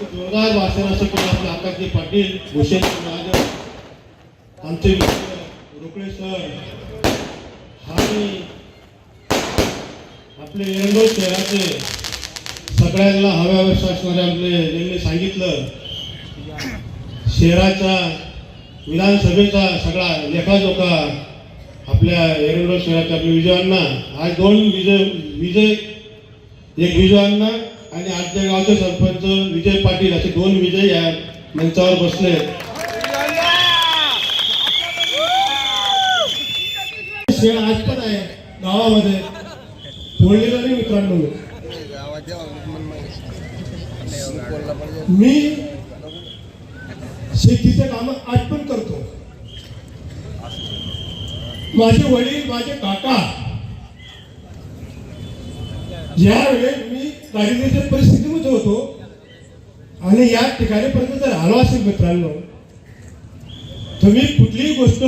जोरदार भाषण केलं आपले आकाशजी पाटील भूषण महाजन आमचे मित्र रोकडे सर आणि आपले एरंडोल शहराचे सगळ्यांना हव्या हव्या असणारे आपले ज्यांनी सांगितलं. शहराचा विधानसभेचा सगळा लेखाजोखा आपल्या एरंडोल शहराच्या आपल्या विजयांना आज दोन विजय विजय एक विजयांना आणि आजच्या गावचे सरपंच विजय पाटील असे दोन विजय या मंचावर बसले शेण आज पण आहे गावामध्ये. फोडलेलं नाही मित्रांनो. मी शेतीचे काम आज पण करतो. माझे वडील माझे काका ज्या वेळेस मी परिस्थितीमध्ये होतो. आणि या ठिकाणीपर्यंत जर आलो असेल मित्रांनो तुम्ही कुठलीही गोष्ट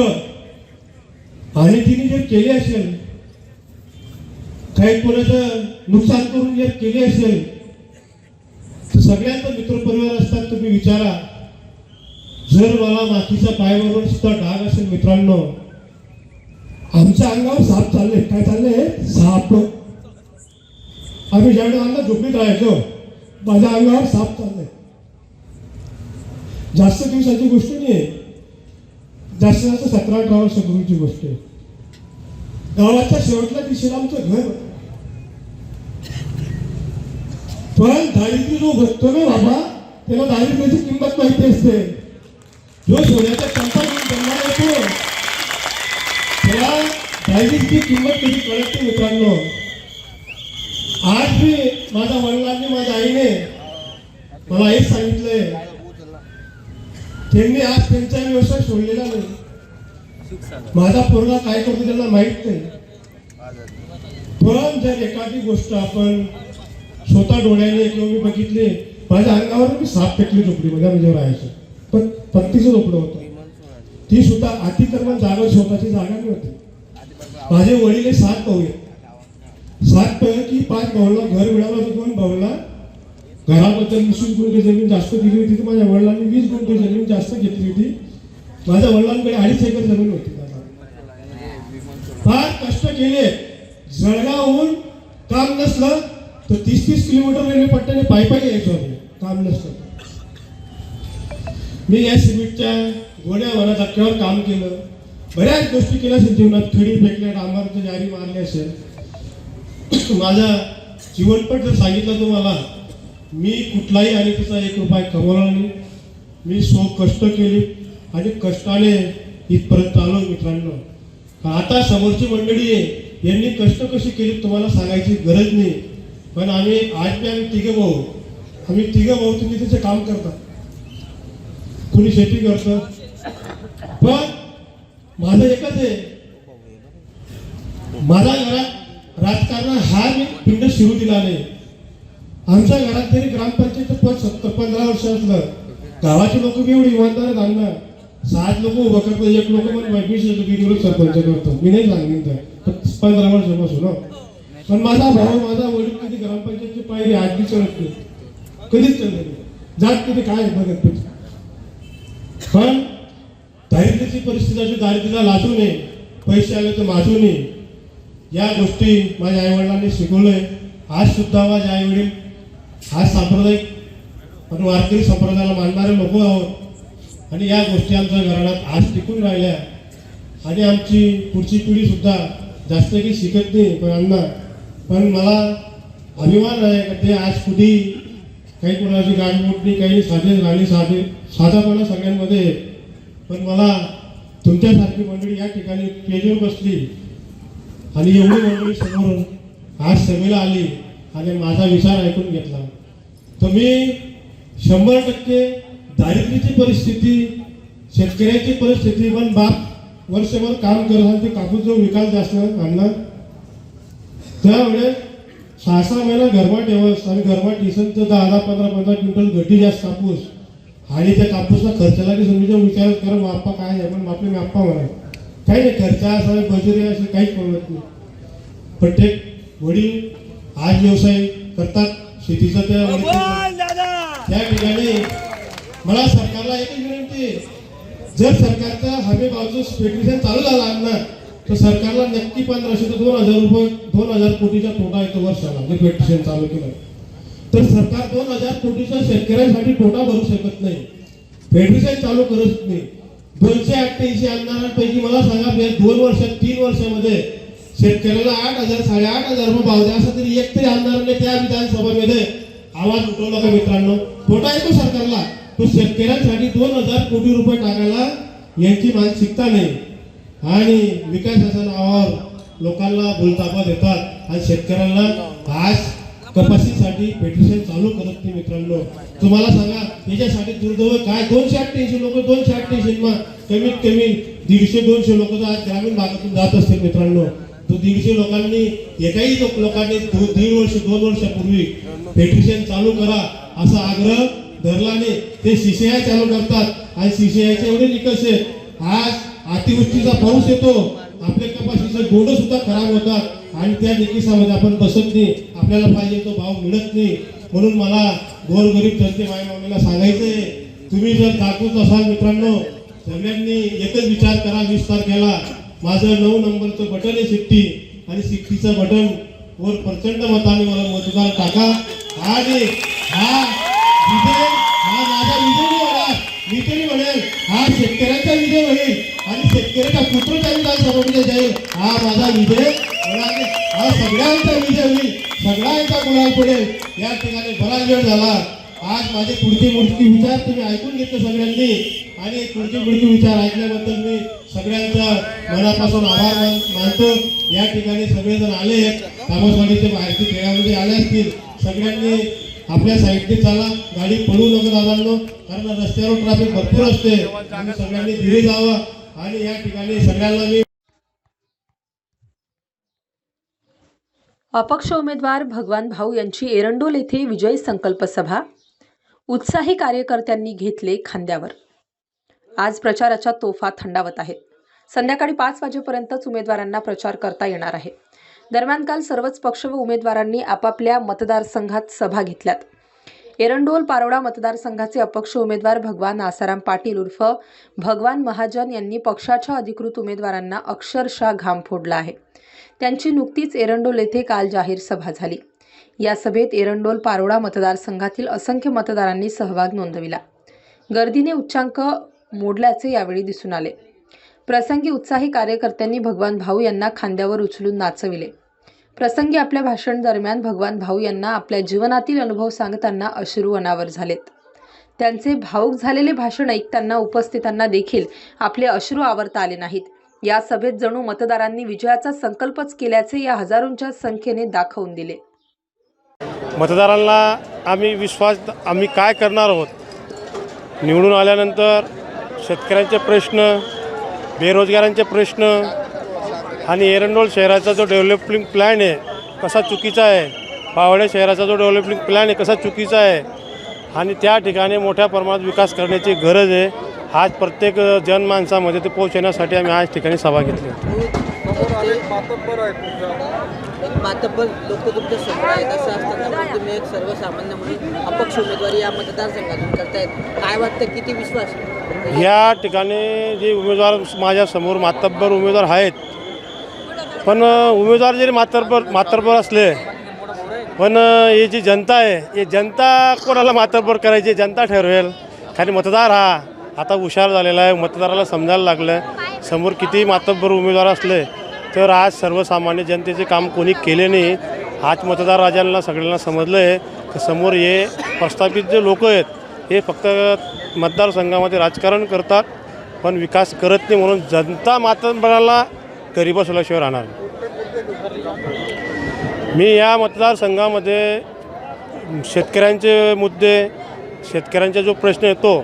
आणि तिने जर केली असेल काही कोणाचं नुकसान करून जर केली असेल तर सगळ्यांचा मित्रपरिवार असतात तुम्ही विचारा जर मला मातीचा पायावरून सुद्धा डाग असेल मित्रांनो आमच्या अंगावर साप चालले. काय चालले? साप. आम्ही ज्यावेळेस अंगात राहायचो. माझ्या अंगावर साप चाललंय. जास्त दिवसाची गोष्ट नाही आहे जास्त जास्त सतरा अठरा वर्षापूर्वीची गोष्ट आहे. गावाच्या शेवटल्या दिशेला आमचं घर पण दारिद्र्य जो बसतो ना बाबा त्याला दारिद्र्याची किंमत माहिती असते. जो सोन्याचा चंपा घेऊन जन्माला येतो त्याला दारिद्र्याची किंमत कधी कळत नाही मित्रांनो. आज मी माझ्या वडिलांनी माझ्या आईने मला हेच सांगितलंय. त्यांनी आज त्यांचा व्यवसाय सोडलेला नाही. माझा पोरगा काय करतो त्यांना माहीत नाही. पण जर एखादी गोष्ट आपण स्वतः डोळ्याने किंवा मी बघितले माझ्या अंगावर मी साप फेकली झोपडी माझ्या म्हणजे राहायची. पण पत्तीचं झोपडं होतं. ती सुद्धा अतिक्रमण जागा स्वतःची जागा नव्हती होती. माझे वडील हे सात पाहूया आहेत. सात पैकी पाच भाऊला घर मिळालं होतं दोन भाऊला घराबद्दल वीस गुंठे जमीन जास्त दिली होती तर माझ्या वडिलांनी वीस गुंठे जमीन जास्त घेतली होती. माझ्या वडिलांकडे अडीच एकर जमीन होती. फार कष्ट केले. जळगावहून काम नसलं तर तीस तीस किलोमीटर रेल्वे पट्ट्याने पायी पायी यायचो आम्ही. काम नसलं मी या सिमेंटच्या गोड्या वना धक्क्यावर काम केलं. बऱ्याच गोष्टी केल्या असेल जीवनात. खडी फेकल्या डांबरचं जारी मारले असेल. माझा जीवनपट जर सांगितलं तुम्हाला मी कुठलाही आणि त्याचा एक रुपया कमवला नाही. मी सो कष्ट केली आणि कष्टाने इथपर्यंत आलो मित्रांनो. आता समोरची मंडळी आहे यांनी कष्ट कशी केली तुम्हाला सांगायची गरज नाही. पण आम्ही आज बी आम्ही तिघे भाऊ. आम्ही तिघे भाऊ तुम्ही त्याचे काम करता. कुणी शेती करतं? पण माझं एकच आहे. माझ्या घरात राजकारण हा मी पिंड शिरू दिला नाही आमच्या घरात तरी ग्रामपंचायत पद सत्तर पंधरा वर्ष असलं. गावाचे लोक मी एवढे इमानदार सांगणार सात लोक उभं करतो एक लोक पण वाईट सरपंच करतो मी नाही सांगेन तर पंधरा वर्षापासून हं. पण माझा भाऊ माझा वडील कधी ग्रामपंचायतची पायरी आधी चढत नाही कधीच चढत नाही जात कधी काय बघत पण दारिद्र्याची परिस्थिती अशी दारिद्र्याला लाजू नये. पैसे आले तर माजू नये. या गोष्टी माझ्या आईवडिलांनी शिकवलंय आज सुद्धा माझे आईवडील आज सांप्रदायिक पण वारकरी संप्रदायाला मानणारे लोक आहोत. आणि या गोष्टी आमच्या घराण्यात आज टिकून राहिल्या. आणि आमची पुढची पिढी सुद्धा जास्त काही शिकत नाही पण अण्णा पण मला अभिमान आहे का ते आज कुठेही काही कोणाची गाडी मोठली काही साधे राणी साधे साधापणा सगळ्यांमध्ये. पण मला तुमच्यासारखी मंडळी या ठिकाणी पेजवर बसली. आणि एवढी मंडळी समोरून आज सभेला आली आणि माझा विचार ऐकून घेतला. तर मी शंभर टक्के दारिद्र्याची परिस्थिती शेतकऱ्याची परिस्थिती पण बाप वर्षभर काम करत आणि ते कापूस जो विकास जास्त आणला त्यामुळे सहा सहा महिना गरबा ठेवस आणि गरबा टिसन तर दहा दहा पंधरा पंधरा क्विंटल घटी जास्त कापूस. आणि त्या कापूसला खर्चाला की समजा विचार करा बाप्पा काय आहे पण बापले मी आप्पा म्हणा काही नाही खर्चा असा मजुरी असं काहीच कळत नाही. पण ते वडील आज व्यवसाय करतात शेतीचा त्या ठिकाणी मला सरकारला एकच विनंती जर सरकारचा हमी भावचं पेट्रिशन चालू झाला ना तर सरकारला नक्की पंधराशे ते दोन हजार रुपये दोन हजार कोटीचा तोटा येतो वर्षाला जर पेट्रिशन चालू केलं. तर सरकार दोन हजार कोटीचा शेतकऱ्यांसाठी तोटा भरू शकत नाही. फेडरेशन चालू करत नाही. दोनशे अठ्ठ्याऐंशी आमदारांपैकी मला सांगा या दोन वर्षात तीन वर्षामध्ये शेतकऱ्याला आठ हजार साडेआठ हजार रुपये भाव द्या असं तरी एक तरी आमदारांनी त्या विधानसभेमध्ये आवाज उठवला का मित्रांनो? खोटा येतो सरकारला. तो शेतकऱ्यांसाठी दोन हजार कोटी रुपये टाकायला यांची मानसिकता नाही. आणि विकासाच्या नावावर लोकांना भूलतापा देतात. आणि शेतकऱ्यांना आज कपाशीसाठी पेटिशन चालू करत नाही मित्रांनो. तुम्हाला सांगा याच्यासाठी दुर्दैव काय? दोनशे अठ्ठ्याऐंशी लोक दोनशे अठ्ठ्याऐंशी मा कमीत कमी दीडशे दोनशे लोक तर आज ग्रामीण भागातून जात असतील मित्रांनो. तो दीडशे लोकांनी एकाही लोक लोकांनी दीड वर्ष दोन वर्षापूर्वी पेटिशन चालू करा असा आग्रह धरला नाही ते सीसीआय चालू करतात. आणि सीसीआयचे एवढे निकष आहेत. आज अतिवृष्टीचा पाऊस येतो. आपल्या कपाशीचे गोड सुद्धा खराब होतात आणि त्या निकिसामध्ये आपण बसत नाही. आपल्याला पाहिजे तो भाव मिळत नाही. म्हणून मला गोरगरीब जनते माय मामीला सांगायचंय तुम्ही जर दाखवत असाल मित्रांनो सगळ्यांनी एकच विचार करा वीस तारखेला. माझं नऊ नंबरचं बटन आहे सिट्टी आणि सिट्टीचं बटन वर प्रचंड मताने मला मतदान टाका. आणि हा विजय हा माझा विजय नाही मी तरी म्हणेल हा शेतकऱ्यांचा विजय होईल. आणि शेतकऱ्याचा पुत्रचा विधानसभेमध्ये जाईल हा माझा विजय. होणार हा सगळ्यांचा विजय होईल. सगळ्यांचा गुलाल पडेल. या ठिकाणी बराच वेळ झाला. आज माझे पुढचे मुडकी विचार तुम्ही ऐकून घेतले सगळ्यांनी. आणि पुढचे पुढचे विचार ऐकल्याबद्दल मी सगळ्यांचा मनापासून आभार मानतो. या ठिकाणी सगळेजण आले तामसवाडीचे माहिती खेळामध्ये आले असतील. सगळ्यांनी आपल्या साईडने चाला. गाडी पळू नका दादांनो. कारण रस्त्यावर ट्रॅफिक भरपूर असते. आणि सगळ्यांनी धीरे जावं. आणि या ठिकाणी सगळ्यांना मी अपक्ष उमेदवार भगवान भाऊ यांची एरंडोल येथे विजय संकल्प सभा उत्साही कार्यकर्त्यांनी घेतले खांद्यावर. आज प्रचाराच्या तोफा थंडावत आहेत. संध्याकाळी पाच वाजेपर्यंतच उमेदवारांना प्रचार करता येणार आहे. दरम्यान काल सर्वच पक्ष व उमेदवारांनी आपापल्या मतदारसंघात सभा घेतल्यात. एरंडोल पारोडा मतदारसंघाचे अपक्ष उमेदवार भगवान आसाराम पाटील उर्फ भगवान महाजन यांनी पक्षाच्या अधिकृत उमेदवारांना अक्षरशः घाम फोडला आहे. त्यांची नुकतीच एरंडोल येथे काल जाहीर सभा झाली. या सभेत एरंडोल पारोडा मतदारसंघातील असंख्य मतदारांनी सहभाग नोंदविला. गर्दीने उच्चांक मोडल्याचे यावेळी दिसून आले. प्रसंगी उत्साही कार्यकर्त्यांनी भगवान भाऊ यांना खांद्यावर उचलून नाचविले. प्रसंगी आपल्या भाषण दरम्यान भगवान भाऊ यांना आपल्या जीवनातील अनुभव सांगताना अश्रू अनावर झालेत. त्यांचे भाऊक झालेले भाषण ऐकताना उपस्थितांना देखील आपले अश्रू आवरता आले नाहीत. या सभेत जणू मतदारांनी विजयाचा संकल्पच केल्याचे या हजारोंच्या संख्येने दाखवून दिले. मतदारांना आम्ही विश्वास आम्ही काय करणार आहोत? निवडून आल्यानंतर शेतकऱ्यांचे प्रश्न बेरोजगारांचे प्रश्न आणि एरंडोल शहराचा जो डेव्हलपिंग प्लॅन आहे कसा चुकीचा आहे? पावडे शहराचा जो डेव्हलपिंग प्लॅन आहे कसा चुकीचा आहे? आणि त्या ठिकाणी मोठ्या प्रमाणात विकास करण्याची गरज आहे. आज प्रत्येक जनमानसामध्ये ते पोहोचण्यासाठी आम्ही आज ठिकाणी सभा घेतली एक मातब्बर लोक तुमच्यासमोर आहेत असं असताना पण तुम्ही एक सर्वसामान्य म्हणून अपक्ष उमेदवारी या मतदारसंघातून करतायत. काय वाटतं किती विश्वास या ठिकाणी जे उमेदवार माझ्यासमोर मातब्बर उमेदवार आहेत पण उमेदवार जरी मातरपर मातब्बर असले पण ही जी जनता आहे ही जनता कोणाला मातब्बर करायची जनता ठरवेल. खाली मतदार हा. आता हुशार झालेला आहे मतदाराला समजायला लागलं आहे समोर किती मातब्बर उमेदवार असले तर आज सर्वसामान्य जनतेचे काम कोणी केले नाही आज मतदार राजांना सगळ्यांना समजलं आहे की समोर हे प्रस्थापित जे लोक आहेत हे फक्त मतदारसंघामध्ये राजकारण करतात पण विकास करत नाही म्हणून जनता मातबराला घरी बसवल्याशिवाय राहणार मी या मतदारसंघामध्ये शेतकऱ्यांचे मुद्दे शेतकऱ्यांचा जो प्रश्न येतो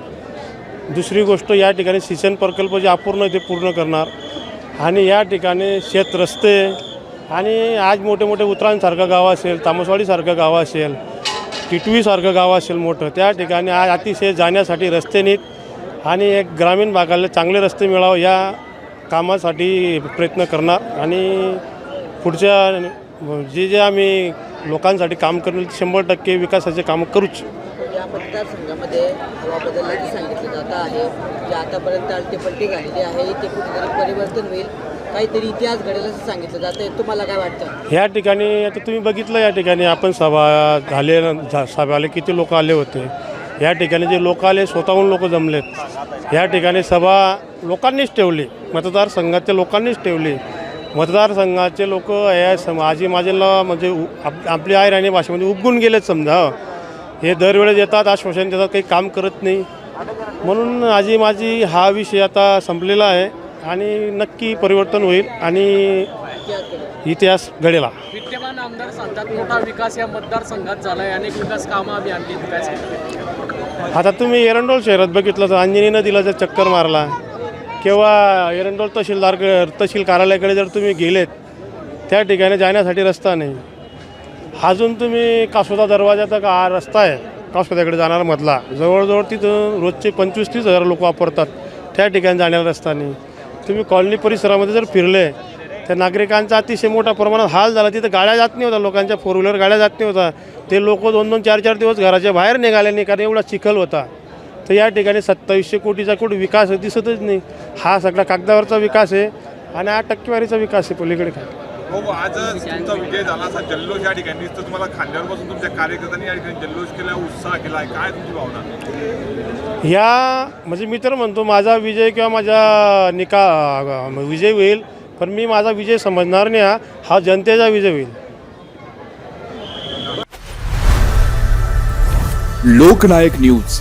दुसरी गोष्ट या ठिकाणी सिंचन प्रकल्प जे अपूर्ण आहे ते पूर्ण करणार आणि या ठिकाणी शेत रस्ते आणि आज मोठे मोठे उतरांसारखं गाव असेल तामसवाडीसारखं गाव असेल टिटवीसारखं गाव असेल मोठं त्या ठिकाणी आज अतिशय जाण्यासाठी रस्ते नाहीत आणि एक ग्रामीण भागाला चांगले रस्ते मिळावं या कामासाठी प्रयत्न करणार आणि पुढच्या जे जे आम्ही लोकांसाठी काम करेल शंभर टक्के विकासाचे कामं करूच. या मतदारसंघामध्ये हवा बदलल्याचं सांगितलं जात आहे. जे आतापर्यंत अलटीपलटी घडली आहे ते कुठेतरी परिवर्तन होईल. काहीतरी इतिहास घडेल असं सांगितलं जात आहे. तुम्हाला काय वाटतं? ह्या ठिकाणी आता तुम्ही बघितलं या ठिकाणी आपण सभा झाले सभाला किती लोक आले होते. या ठिकाणी जे लोक आले स्वतःहून लोक जमलेत. या ठिकाणी सभा लोकांनीच ठेवली. मतदारसंघाच्या लोकांनीच ठेवली. मतदारसंघाचे लोक या सम आजी माझेला म्हणजे आप- आपली आई राणी भाषेमध्ये उगून गेलेत समजा हे. दरवेळेस येतात आश्वासन देतात काही काम करत नाही. म्हणून आजी माझी हा विषय आता संपलेला आहे आणि नक्की परिवर्तन होईल आणि इतिहास घडेल विद्यमान आमदार सांगतात मोठा विकास या मतदारसंघात झाला आहे अनेक विकास कामं आम्ही आणली आता तुम्ही एरंडोल शहरात बघितलं तर अंजनी नदीला जर चक्कर मारला किंवा एरंडोल तहसीलदार तहसील कार्यालयाकडे जर तुम्ही गेलेत त्या ठिकाणी जाण्यासाठी रस्ता नाही. अजून तुम्ही कासोदा दरवाजाचा का हा रस्ता आहे कासोद्याकडे जाणारा मधला. जवळजवळ तिथं रोजचे पंचवीस तीस हजार लोक वापरतात त्या ठिकाणी जाण्याला रस्ता नाही. तुम्ही कॉलनी परिसरामध्ये जर फिरले त्या नागरिकांचा अतिशय मोठ्या प्रमाणात हाल झाला तिथं गाड्या जात नाही होत्या लोकांच्या फोर व्हीलर गाड्या जात नाही होता ते लोक दोन दोन चार चार दिवस घराच्या बाहेर निघाले नाही कारण एवढा चिखल होता. तर या ठिकाणी सत्तावीसशे कोटीचा कुठे विकास दिसतच नाही. हा सगळा कागदावरचा विकास आहे आणि हा टक्केवारीचा विकास आहे पलीकडे काय. हो आज तुमचा विजय झाला असा जल्लोष या ठिकाणी तर तुम्हाला खांद्यावर बसून तुमच्या कार्यकर्त्यांनी या ठिकाणी जल्लोष केला उत्साह केला आहे. काय तुमची भावना? ह्या म्हणजे मी तर म्हणतो माझा विजय किंवा माझा निका विजय होईल पण मी माझा विजय समजणार नाही हा. हा जनतेचा विजय होईल. लोकनायक न्यूज.